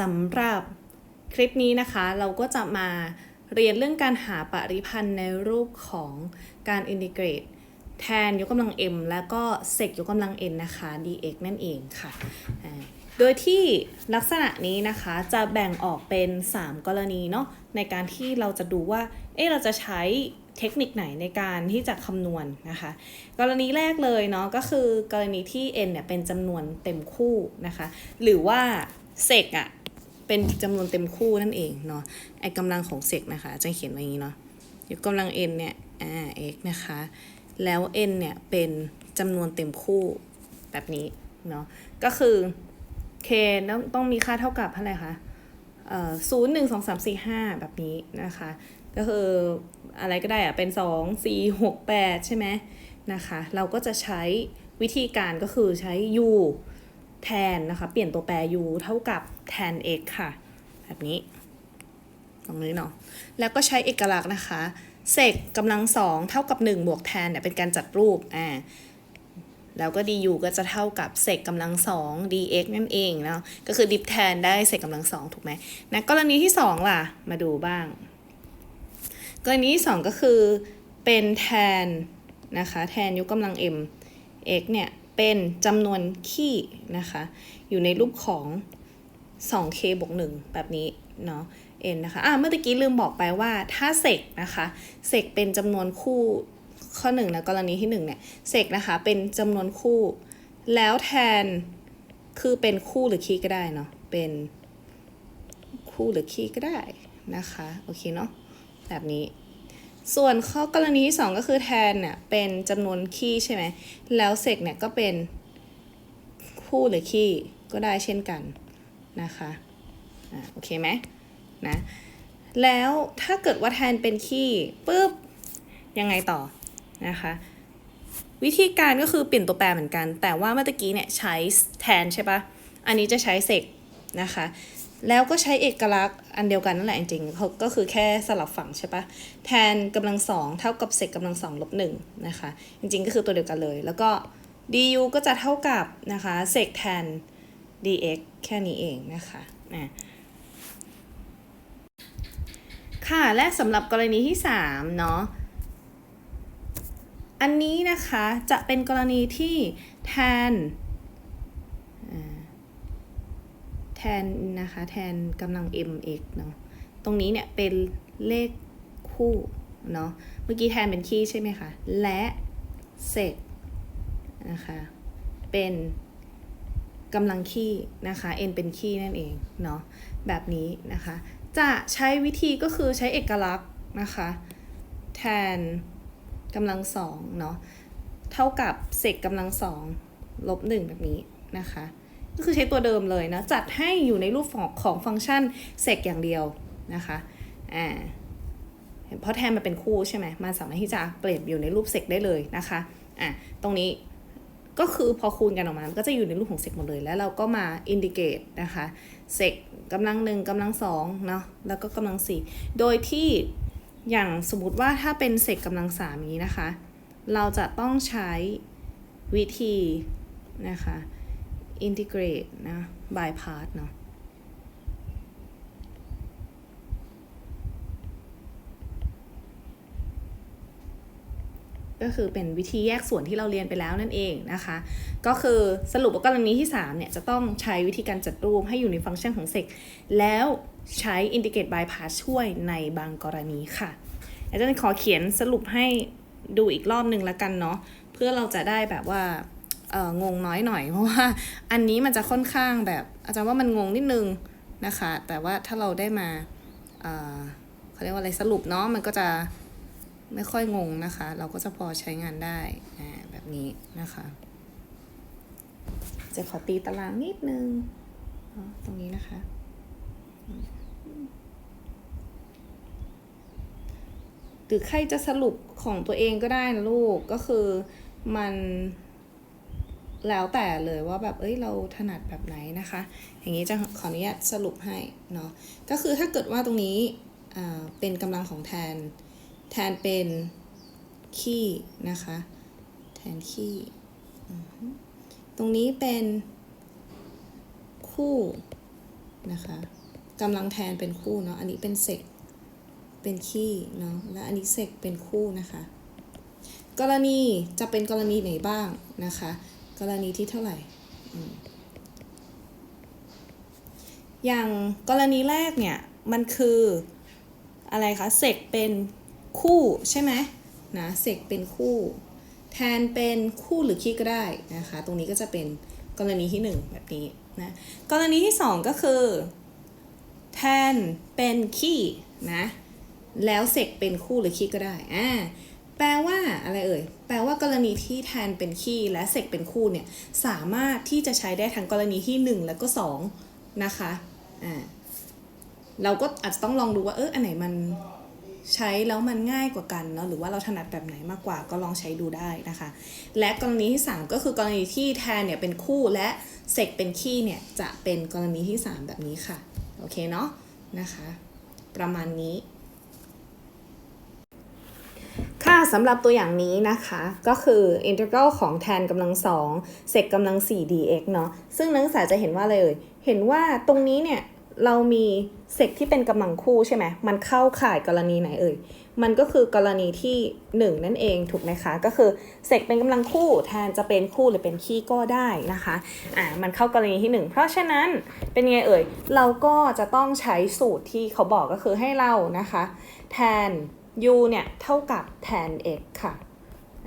สำหรับคลิปนี้นะคะ เราก็จะมาเรียนเรื่องการหาปริพันธ์ในรูปของการอินทิเกรตแทนยกกำลัง m แล้วก็เซกยกกำลัง n นะคะ dx นั่นเองค่ะ โดยที่ลักษณะนี้นะคะจะแบ่งออกเป็น 3 กรณีเนาะในการที่เราจะดูว่า เอ๊ะเราจะใช้เทคนิคไหนในการที่จะคำนวณนะคะ กรณีแรกเลยเนาะก็คือกรณีที่ n เนี่ยเป็นจำนวนเต็มคู่นะคะ หรือว่า เซกอะเป็นจำนวนเต็มคู่นั่นเองเนาะไอกำลังของเซกนะคะจะเขียนไว้อย่างนี้เนาะยกกำลัง n เนี่ยอ่า x นะคะ แล้ว n เนี่ยเป็นจำนวนเต็มคู่แบบนี้เนาะก็คือ k ต้องต้องมีค่าเท่ากับเท่าไหร่คะศูนย์หนึ่งสองสามสี่ห้าแบบนี้นะคะ ก็คืออะไรก็ได้อะเป็นสองสี่หกแปดใช่ไหมนะคะ เราก็จะใช้วิธีการก็คือใช้ u แทนนะคะ เปลี่ยนตัวแปร u เท่ากับแทน x ค่ะ แบบนี้ ตรงนี้เนาะ แล้วก็ใช้เอกลักษณ์นะคะเซกกำลังสองเท่ากับ 1 บวกแทนเนี่ยเป็นการจัดรูป อ่า แล้วก็ du ก็จะเท่ากับเศษกำลังสอง dx นั่นเองเนาะ ก็คือดิฟแทนได้เศษกำลังสองถูกไหมนะกรณีที่ 2 ล่ะ มาดูบ้าง กรณีที่ 2 ก็คือเป็นแทนนะคะ แทนยกกำลัง m x เนี่ย เป็นจำนวนคี่นะคะ อยู่ในรูปของ 2k บวก1แบบนี้เนาะ n นะคะ อ่าเมื่อกี้ลืมบอกไปว่าถ้าเศษนะคะเศษเป็นจำนวนคู่ข้อหนึ่งนะกรณีที่หนึ่งเนี่ย เสกนะคะเป็นจำนวนคู่ แล้วแทนคือเป็นคู่หรือคีย์ก็ได้เนาะ เป็นคู่หรือคีย์ก็ได้นะคะ โอเคเนาะ แบบนี้ ส่วนข้อกรณีที่สองก็คือแทนเนี่ยเป็นจำนวนคีย์ใช่ไหม แล้วเสกเนี่ยก็เป็นคู่หรือคีย์ก็ได้เช่นกันนะคะอ่าโอเคไหมนะแล้วถ้าเกิดว่าแทนเป็นคีย์ปุ๊บยังไงต่อนะคะวิธีการก็คือเปลี่ยนตัวแปรเหมือนกัน แต่ว่าเมื่อกี้เนี่ยใช้แทนใช่ปะอันนี้จะใช้เซกนะคะ แล้วก็ใช้เอกลักษณ์อันเดียวกันนั่นแหละจริงๆก็คือแค่สลับฝั่งใช่ปะแทนกำลังสองเท่ากับเซกกำลังสองลบหนึ่งนะคะ จริงๆก็คือตัวเดียวกันเลย แล้วก็ du ก็จะเท่ากับนะคะเซกแทน dx แค่นี้เองนะคะนะค่ะ และสำหรับกรณีที่3เนาะ อันนี้นะคะจะเป็นกรณีที่แทน แทนนะคะแทนกำลัง mx เนาะตรงนี้เนี่ยเป็นเลขคู่เนาะเมื่อกี้แทนเป็นคี่ใช่ไหมคะ และเศษนะคะเป็นกำลังคี่นะคะ n เป็นคี่นั่นเองเนาะแบบนี้นะคะ จะใช้วิธีก็คือใช้เอกลักษณ์นะคะแทนกำลังสองเนาะเท่ากับเศษกำลังสองลบหนึ่งแบบนี้นะคะ ก็คือใช้ตัวเดิมเลยนะ จัดให้อยู่ในรูปของของฟังก์ชันเศษอย่างเดียวนะคะอ่าเพราะแทนมันเป็นคู่ใช่ไหมมันสามารถที่จะเปลี่ยนอยู่ในรูปเศษได้เลยนะคะอะตรงนี้ก็คือพอคูณกันออกมาก็จะอยู่ในรูปของเศษหมดเลย แล้วเราก็มาอินดิเกตนะคะเศษกำลังหนึ่งกำลังสองเนาะ แล้วก็กำลังสี่ โดยที่อย่างสมมติว่าถ้าเป็นเศษกำลังสามนี้นะคะ เราจะต้องใช้วิธีนะคะ integrate นะ by part เนาะก็คือเป็นวิธีแยกส่วนที่เราเรียนไปแล้วนั่นเองนะคะ ก็คือสรุปว่ากรณีที่3เนี่ยจะต้องใช้วิธีการจัดรูปให้อยู่ในฟังก์ชันของเซกแล้วใช้ integrate by part ช่วยในบางกรณีค่ะ อาจารย์ขอเขียนสรุปให้ดูอีกรอบหนึ่งแล้วกันเนาะเพื่อเราจะได้แบบว่า งงน้อยหน่อย เพราะว่าอันนี้มันจะค่อนข้างแบบ อาจารย์ว่ามันงงนิดนึงนะคะ แต่ว่าถ้าเราได้มาเเขาเรียกว่าอะไรสรุปเนาะมันก็จะไม่ค่อยงงนะคะ เราก็จะพอใช้งานได้แบบนี้นะคะ จะขอตีตารางนิดนึงตรงนี้นะคะหรือใครจะสรุปของตัวเองก็ได้นะลูกก็คือมัน แล้วแต่เลยว่าแบบเอ้ยเราถนัดแบบไหนนะคะ อย่างนี้จะขออนุญาตสรุปให้เนาะก็คือถ้าเกิดว่าตรงนี้เป็นกำลังของแทน แทนเป็นขี้นะคะ แทนขี้ ตรงนี้เป็นคู่นะคะกำลังแทนเป็นคู่เนาะอันนี้เป็นเซกเป็นขี้เนาะและอันนี้เซกเป็นคู่นะคะ กรณีจะเป็นกรณีไหนบ้างนะคะ กรณีที่เท่าไหร่ อย่างกรณีแรกเนี่ย มันคืออะไรคะเซกเป็นคู่ใช่ไหมนะเซกเป็นคู่ แทนเป็นคู่หรือคี่ก็ได้นะคะ ตรงนี้ก็จะเป็นกรณีที่หนึ่งแบบนี้นะกรณีที่สองก็คือ แทนเป็นขี้นะแล้วเสกเป็นคู่หรือขี้ก็ได้อ่า แปลว่าอะไรเอ่ย แปลว่ากรณีที่แทนเป็นขี้และเสกเป็นคู่เนี่ยสามารถที่จะใช้ได้ทั้งกรณีที่หนึ่งแล้วก็สองนะคะอ่าเราก็อาจจะต้องลองดูว่าเอออันไหนมันใช้แล้วมันง่ายกว่ากันเนาะหรือว่าเราถนัดแบบไหนมากกว่าก็ลองใช้ดูได้นะคะ และกรณีที่ 3 ก็คือกรณีที่แทนเนี่ยเป็นคู่และเสกเป็นขี้เนี่ยจะเป็นกรณีที่ 3 แบบนี้ค่ะ โอเคเนาะนะคะ ประมาณนี้ ค่ะสำหรับตัวอย่างนี้นะคะ ก็คือ integral ของแทนกำลังสองเสกกำลัง 4 dx เนาะซึ่งนักศึกษาจะเห็นว่าเอ่ยเห็นว่าตรงนี้เนี่ยเรามีเสกที่เป็นกำลังคู่ใช่ไหม มันเข้าข่ายกรณีไหนเอ่ย มันก็คือกรณีที่ 1 นั่นเองถูกไหมคะ ก็คือเสกเป็นกำลังคู่แทนจะเป็นคู่หรือเป็นขี้ก็ได้นะคะ อ่า มันเข้ากรณีที่ 1 เพราะฉะนั้นเป็นไงเอ่ย เราก็จะต้องใช้สูตรที่เขาบอกก็คือให้เรานะคะ แทน u เนี่ยเท่ากับแทน x ค่ะ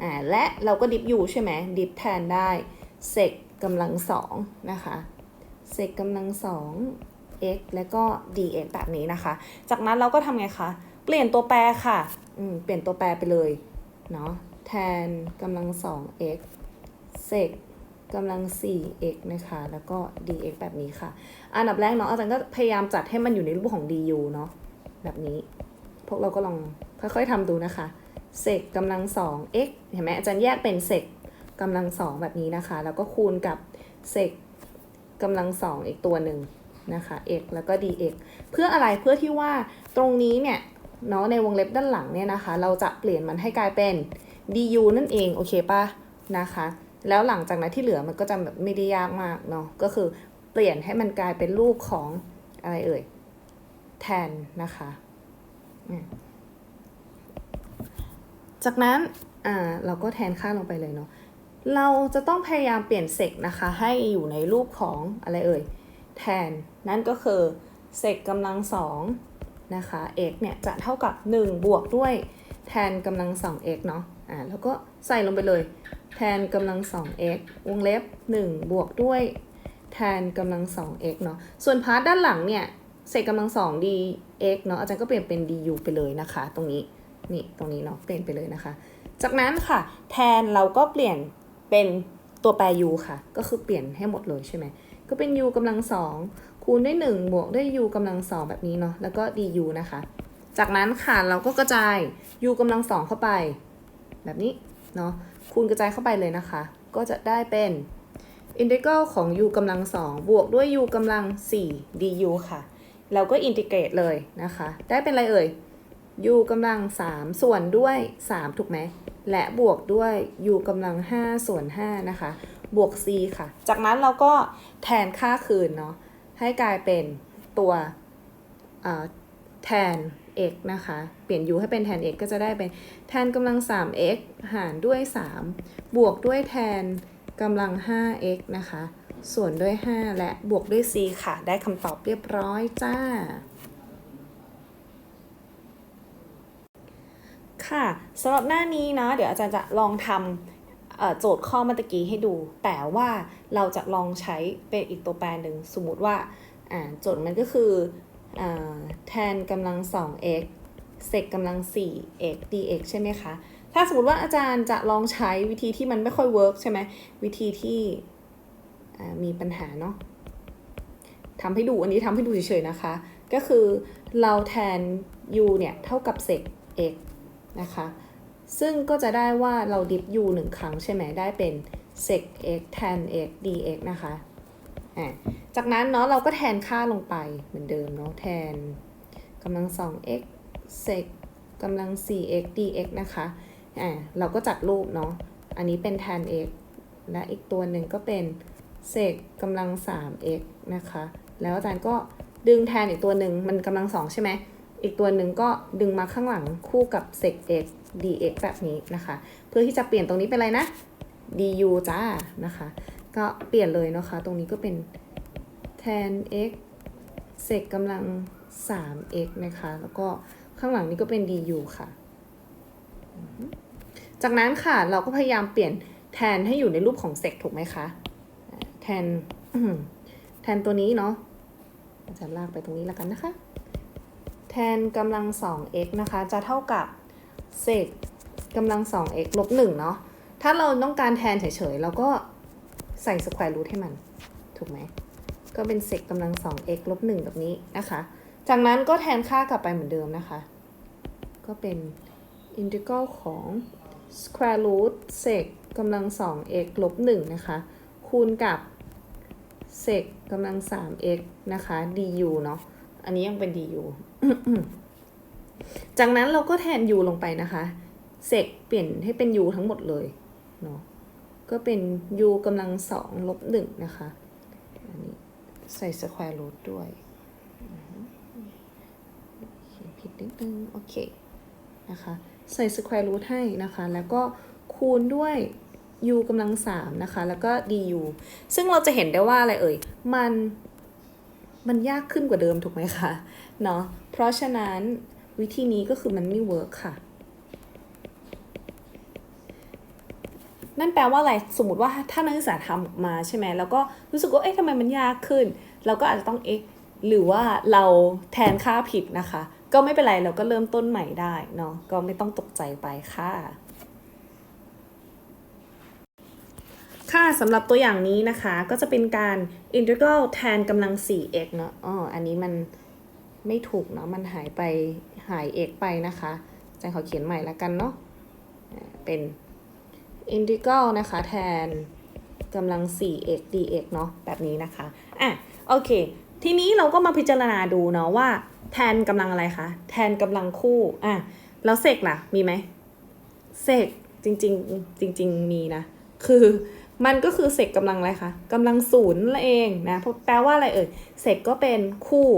อ่าและเราก็ดิฟ u ใช่ไหมดิฟแทนได้เซกกำลังสองนะคะเซกกำลังสอง x แล้วก็ dx แบบนี้นะคะ จากนั้นเราก็ทำไงคะ เปลี่ยนตัวแปรค่ะอืมเปลี่ยนตัวแปรไปเลยเนาะแทนกำลังสอง x เซกกำลัง 4x นะคะ แล้วก็ dx แบบนี้ค่ะ อันดับแรกเนาะอาจารย์ก็พยายามจัดให้มันอยู่ในรูปของ du เนาะแบบนี้ พวกเราก็ลอง ค่อยๆทำดูนะคะเศษกำลังสอง x เห็นไหมอาจารย์แยกเป็นเศษกำลังสองแบบนี้นะคะ แล้วก็คูณกับเศษกำลังสองอีกตัวหนึ่งนะคะ x แล้วก็ dx เพื่ออะไรเพื่อที่ว่าตรงนี้เนี่ยเนาะในวงเล็บด้านหลังเนี่ยนะคะ เราจะเปลี่ยนมันให้กลายเป็น du นั่นเองโอเคปะนะคะ แล้วหลังจากนั้นที่เหลือมันก็จะแบบไม่ได้ยากมากเนาะก็คือเปลี่ยนให้มันกลายเป็นรูปของอะไรเอ่ยแทนนะคะ จากนั้นอ่าเราก็แทนค่าลงไปเลยเนาะเราจะต้องพยายามเปลี่ยนเซกนะคะ ให้อยู่ในรูปของอะไรเอ่ยแทน นั่นก็คือเซกกำลังสองนะคะ x เนี่ยจะเท่ากับ 1 บวกด้วยแทนกำลัง 2x เนาะอ่าแล้วก็ใส่ลงไปเลย แทนกำลัง 2x วงเล็บ 1 บวกด้วยแทนกำลัง 2x เนาะส่วนพาร์ทด้านหลังเนี่ยเศษกำลัง2 dx เนาะอาจารย์ก็เปลี่ยนเป็น du ไปเลยนะคะ ตรงนี้ นี่ตรงนี้เนาะเปลี่ยนไปเลยนะคะ จากนั้นค่ะแทนเราก็เปลี่ยนเป็นตัวแปร u ค่ะ ก็คือเปลี่ยนให้หมดเลยใช่ไหมก็เป็น u กำลัง2คูณด้วย1บวกด้วย u กำลัง2แบบนี้เนาะแล้วก็ du นะคะ จากนั้นค่ะเราก็กระจาย u กำลัง2เข้าไป แบบนี้เนาะคูณกระจายเข้าไปเลยนะคะ ก็จะได้เป็น integral ของ u กำลัง2บวกด้วย u กำลัง4 du ค่ะ เราก็อินทิเกรตเลยนะคะ ได้เป็นอะไรเอ่ย u กำลัง 3 ส่วนด้วย 3 ถูกไหม และบวกด้วย u กำลัง 5 ส่วน 5 นะคะ บวก c ค่ะ จากนั้นเราก็แทนค่าคืนเนาะ ให้กลายเป็นตัวแทน x นะคะ เปลี่ยน u ให้เป็นแทน x ก็จะได้เป็นแทนกำลัง 3x หารด้วย 3 บวกด้วยแทนกำลัง 5x นะคะ ส่วนด้วย 5 และบวกด้วย c ค่ะ ได้คำตอบเรียบร้อยจ้า ค่ะสำหรับหน้านี้นะ เดี๋ยวอาจารย์จะลองทำโจทย์ข้อเมื่อกี้ให้ดู แต่ว่าเราจะลองใช้เป็นอีกตัวแปรหนึ่งสมมุติว่าโจทย์มันก็คืออแทนกำลัง 2x เศษกำลัง 4x dx ใช่ไหมคะ ถ้าสมมติว่าอาจารย์จะลองใช้วิธีที่มันไม่ค่อยเวิร์กใช่ไหมวิธีที่มีปัญหาเนาะทำให้ดูอันนี้ทำให้ดูเฉยๆนะคะ ก็คือเราแทน u เนี่ย เท่ากับเศษ x นะคะ ซึ่งก็จะได้ว่าเราดิฟ u หนึ่งครั้งใช่ไหมได้เป็น sec x tan x dx นะคะอ่าจากนั้นเนาะเราก็แทนค่าลงไปเหมือนเดิมเนาะแทนกำลัง 2x sec กำลัง 4x dx นะคะอ่าเราก็จัดรูปเนาะอันนี้เป็น tan x และอีกตัวหนึ่งก็เป็น sec กำลัง 3x นะคะ แล้วอาจารย์ก็ดึงแทนอีกตัวหนึ่งมันกำลังสองใช่ไหม อีกตัวหนึ่งก็ดึงมาข้างหลังคู่กับ sec x dx แบบนี้นะคะ เพื่อที่จะเปลี่ยนตรงนี้เป็นอะไรนะ du จ้านะคะ ก็เปลี่ยนเลยนะคะ ตรงนี้ก็เป็น tan x sec กำลัง 3x นะคะ แล้วก็ข้างหลังนี้ก็เป็น du ค่ะ จากนั้นค่ะเราก็พยายามเปลี่ยนแทนให้อยู่ในรูปของ sec ถูกไหมคะ แทนแทนตัวนี้เนาะจะลากไปตรงนี้แล้วกันนะคะ แทนกำลัง 2x นะคะ จะเท่ากับเศษกำลัง 2x ลบ1เนาะ ถ้าเราต้องการแทนเฉยๆ เราก็ใส่สแควร์รูทให้มัน ถูกไหม ก็เป็นเศษกำลัง 2x ลบ1แบบนี้นะคะ จากนั้นก็แทนค่ากลับไปเหมือนเดิมนะคะ ก็เป็นอินทิกรัลของ square root เศษกำลัง 2x ลบ1นะคะ คูณกับเศษกำลัง 3x นะคะ du เนาะ อันนี้ยังเป็น du จากนั้นเราก็แทน u ลงไปนะคะเศษเปลี่ยนให้เป็น u ทั้งหมดเลยเนาะก็เป็น u กำลังสองลบหนึ่งนะคะอันนี้ใส่ square root ด้วยเขียนผิดนิดนึงโอเคนะคะใส่ square root ให้นะคะแล้วก็คูณด้วย u กำลังสามนะคะแล้วก็ du ซึ่งเราจะเห็นได้ว่าอะไรเอ่ย มัน มันยากขึ้นกว่าเดิมถูกไหมคะเนาะเพราะฉะนั้นวิธีนี้ก็คือมันไม่เวิร์กค่ะ นั่นแปลว่าอะไรสมมติว่าถ้านักศึกษาทำออกมาใช่ไหมแล้วก็รู้สึกว่าเอ๊ะทำไมมันยากขึ้น เราก็อาจจะต้องเอ๊ะหรือว่าเราแทนค่าผิดนะคะ ก็ไม่เป็นไรเราก็เริ่มต้นใหม่ได้เนาะก็ไม่ต้องตกใจไปค่ะ ค่ะสำหรับตัวอย่างนี้นะคะก็จะเป็นการ integral แทนกำลัง 4x เนาะอ๋ออันนี้มันไม่ถูกเนาะมันหายไปหาย x ไปนะคะจารย์ขอเขียนใหม่ละกันเนาะเป็น integral นะคะแทนกำลัง 4x dx เนาะแบบนี้นะคะอะโอเค ทีนี้เราก็มาพิจารณาดูเนาะว่า แทนกำลังอะไรคะ แทนกำลังคู่อะแล้วเสกล่ะ มีไหมเสกจริง ๆ จริง ๆ มีนะ คือ มันก็คือเสกกำลังอะไรคะกำลังศูนย์นั่นเองนะเพราะแปลว่าอะไรเอ่ยเสกก็เป็นคู่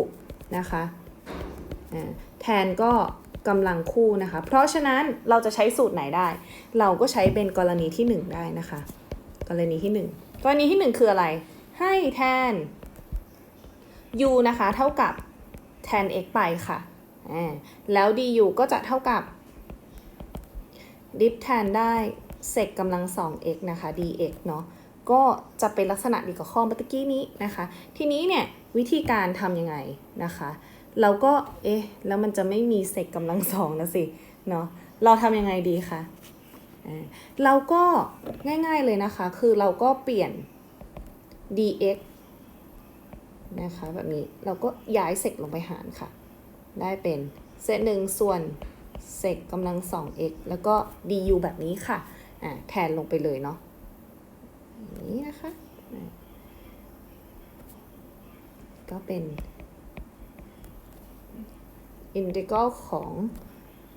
นะคะอ่าแทนก็กำลังคู่นะคะ เพราะฉะนั้นเราจะใช้สูตรไหนได้ เราก็ใช้เป็นกรณีที่ 1 ได้นะคะ กรณีที่ 1 กรณีที่ 1 คืออะไร ให้แทน u นะคะ เท่ากับแทน x ไปค่ะอ่าแล้ว du ก็จะเท่ากับดิฟแทนได้ เศษกำลัง 2x นะคะ dx เนาะก็จะเป็นลักษณะดียวกับข้อเมื่อกี้นี้นะคะ ทีนี้เนี่ยวิธีการทำยังไงนะคะ เราก็เอ๊ะแล้วมันจะไม่มีเศษกำลังสองนะสิเนาะเราทำยังไงดีคะเราก็ง่ายๆเลยนะคะ คือเราก็เปลี่ยน dx นะคะแบบนี้เราก็ย้ายเศษลงไปหารค่ะ ได้เป็นเศษหนึ่งส่วนเศษกำลัง 2x แล้วก็ du แบบนี้ค่ะ อ่าแทนลงไปเลยเนาะอย่างนี้นะคะ ก็เป็นอินทิกรัลของ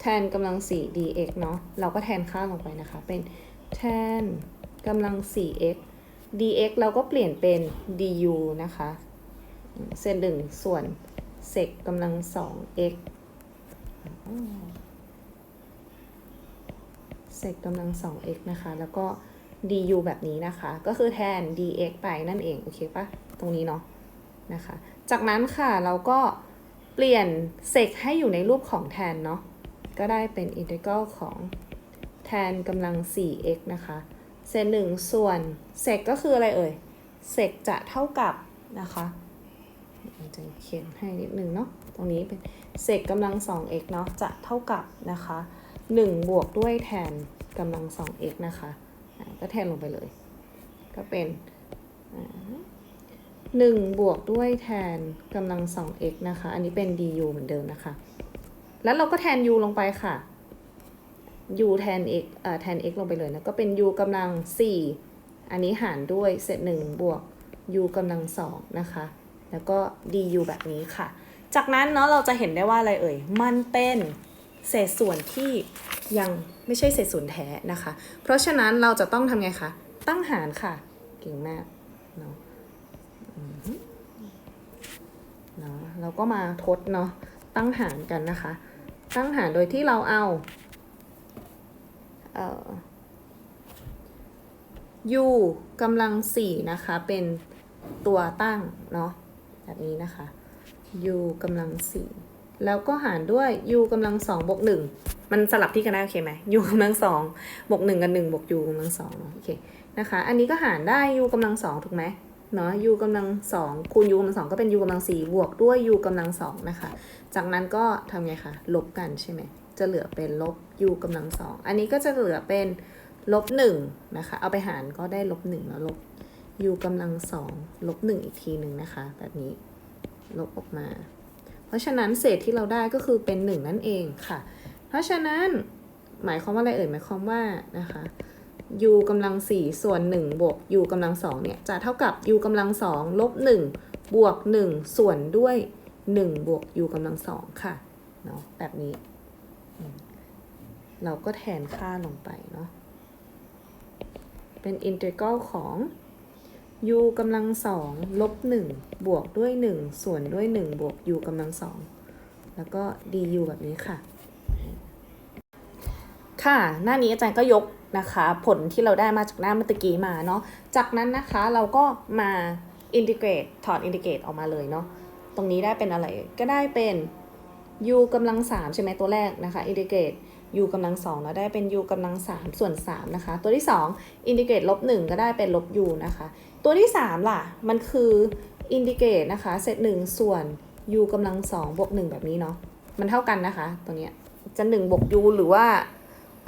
แทนกำลัง 4 dx เนาะเราก็แทนค่าลงไปนะคะ เป็นแทนกำลัง 4x dx เราก็เปลี่ยนเป็น du นะคะ เศษหนึ่งส่วนเศษกำลัง 2x เศษกำลัง 2x นะคะ แล้วก็ du แบบนี้นะคะ ก็คือแทน dx ไปนั่นเอง โอเคปะตรงนี้เนาะนะคะ จากนั้นค่ะเราก็เปลี่ยนเศษให้อยู่ในรูปของแทนเนาะ ก็ได้เป็นอินทิกรัลของแทนกำลัง 4x นะคะ เศษหนึ่งส่วนเศษก็คืออะไรเอ่ยเศษจะเท่ากับนะคะจะเขียนให้นิดนึงเนาะ ตรงนี้เป็นเศษกำลัง 2x เนาะ จะเท่ากับนะคะ 1 บวกด้วยแทนกำลัง 2x นะคะ ก็แทนลงไปเลย ก็เป็นอ่า1บวกด้วยแทนกำลัง 2x นะคะ อันนี้เป็น du เหมือนเดิมนะคะ แล้วเราก็แทน u ลงไปค่ะ u แทน x เอ่อแทน x ลงไปเลยนะ ก็เป็น u กำลัง 4 อันนี้หารด้วยเศษ1บวก u กำลัง 2 นะคะ แล้วก็ du แบบนี้ค่ะ จากนั้นเนาะเราจะเห็นได้ว่าอะไรเอ่ย มันเป็น เศษส่วนที่ยังไม่ใช่เศษส่วนแท้นะคะ เพราะฉะนั้นเราจะต้องทำไงคะ ตั้งหารค่ะ เก่งมากเนาะเนาะเราก็มาทดเนาะตั้งหารกันนะคะ ตั้งหารโดยที่เราเอาเอ่อ u กำลังสี่นะคะ เป็นตัวตั้งเนาะแบบนี้นะคะ u กำลังสี่ แล้วก็หารด้วย u กำลังสองบวกหนึ่งมันสลับที่กันได้โอเคไหม u กำลังสองบวกหนึ่งกับหนึ่งบวก u กำลังสองโอเคนะคะ อันนี้ก็หารได้ u กำลังสองถูกไหมเนาะ u กำลังสองคูณ u กำลังสองก็เป็น u กำลังสี่บวกด้วย u กำลังสองนะคะ จากนั้นก็ทำไงคะลบกันใช่ไหมจะเหลือเป็นลบ u กำลังสองอันนี้ก็จะเหลือเป็นลบหนึ่งนะคะ เอาไปหารก็ได้ลบหนึ่งแล้วลบ u กำลังสองลบหนึ่งอีกทีหนึ่งนะคะ แบบนี้ลบออกมา ราะฉะนั้นเศษที่เราได้ก็คือเป็นหนึ่งนั่นเองค่ะ เพราะฉะนั้นหมายความว่าอะไรเอ่ยหมายความว่านะคะ u กำลังสี่ส่วนหนึ่งบวก u กำลังสองเนี่ยจะเท่ากับ u กำลังสองลบหนึ่งบวกหนึ่งส่วนด้วยหนึ่งบวก u กำลังสองค่ะเนาะแบบนี้ เราก็แทนค่าลงไปเนาะเป็นอินทิกรัลของ u กำลังสองลบหนึ่งบวกด้วยหนึ่งส่วนด้วยหนึ่งบวก u กำลังสองแล้วก็ du แบบนี้ค่ะ ค่ะ หน้านี้อาจารย์ก็ยกนะคะ ผลที่เราได้มาจากหน้าเมื่อตะกี้มาเนาะจากนั้นนะคะเราก็มาอินทิเกรตถอดอินทิเกรตออกมาเลยเนาะตรงนี้ได้เป็นอะไรก็ได้เป็น u กำลังสามใช่ไหมตัวแรกนะคะอินทิเกรต u กำลังสองแล้วได้เป็น u กำลังสามส่วนสามนะคะ ตัวที่สองอินทิเกรตลบหนึ่งก็ได้เป็นลบ u นะคะ ตัวที่สามล่ะ มันคืออินทิเกรตนะคะเศษหนึ่งส่วน u กำลังสองบวกหนึ่งแบบนี้เนาะ มันเท่ากันนะคะ ตัวเนี้ยจะหนึ่งบวก u หรือว่า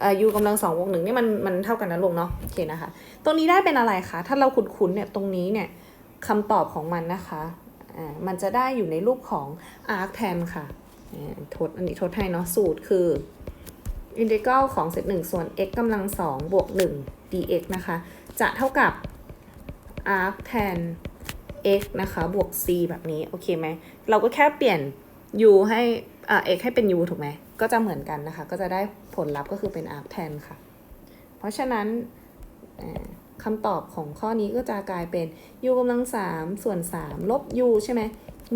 เอ่อ u กำลังสองบวกหนึ่งนี่มันมันเท่ากันนะลูกเนาะ โอเคนะคะ ตรงนี้ได้เป็นอะไรคะ ถ้าเราคุ้นๆเนี่ย ตรงนี้เนี่ยคำตอบของมันนะคะ อ่า มันจะได้อยู่ในรูปของ arc tan ค่ะอ่าทดอันนี้ทดให้เนาะ สูตรคืออินทิกรัลของเศษหนึ่งส่วน x กำลังสองบวกหนึ่ง dx นะคะ จะเท่ากับ arc tan x นะคะ บวก c แบบนี้ โอเคไหม เราก็แค่เปลี่ยน u ให้อ่า x ให้เป็น u ถูกไหม ก็จะเหมือนกันนะคะ ก็จะได้ผลลัพธ์ก็คือเป็น arc tan ค่ะ เพราะฉะนั้นคำตอบของข้อนี้ก็จะกลายเป็น u กำลังสามส่วนสามลบ u ใช่ไหม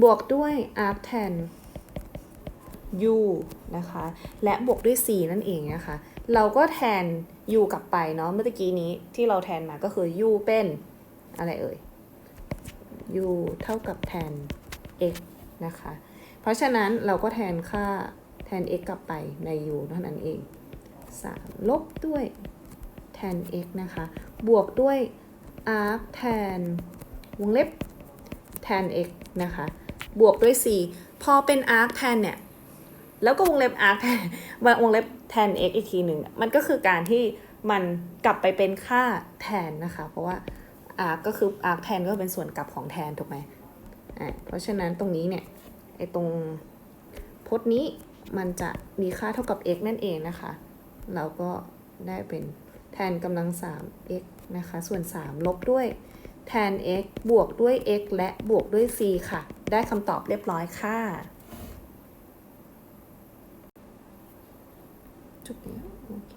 บวกด้วย arc tan u นะคะ และบวกด้วย c นั่นเองนะคะ เราก็แทน u กลับไปเนาะ เมื่อกี้นี้ที่เราแทนมาก็คือ u เป็น อะไรเอ่ย u เท่ากับแทน x นะคะ เพราะฉะนั้นเราก็แทนค่าแทน x กลับไปใน u เท่านั้นเอง 3 ลบด้วยแทน x นะคะ บวกด้วย arc tan วงเล็บแทน x นะคะ บวกด้วย c พอเป็น arc tan เนี่ย แล้วก็วงเล็บ arc tan วงเล็บ tan x อีกทีหนึ่ง มันก็คือการที่มันกลับไปเป็นค่าแทนนะคะ เพราะว่า arc ก็คือ arc tan ก็เป็นส่วนกลับของแทนถูกไหมอ่าเพราะฉะนั้นตรงนี้เนี่ยไอตรงพจน์นี้มันจะมีค่าเท่ากับ x นั่นเองนะคะ เราก็ได้เป็นแทนกำลัง 3 x นะคะ ส่วน 3 ลบด้วยแทน x บวกด้วย x และบวกด้วย c ค่ะ ได้คำตอบเรียบร้อยค่ะจบแล้วโอเค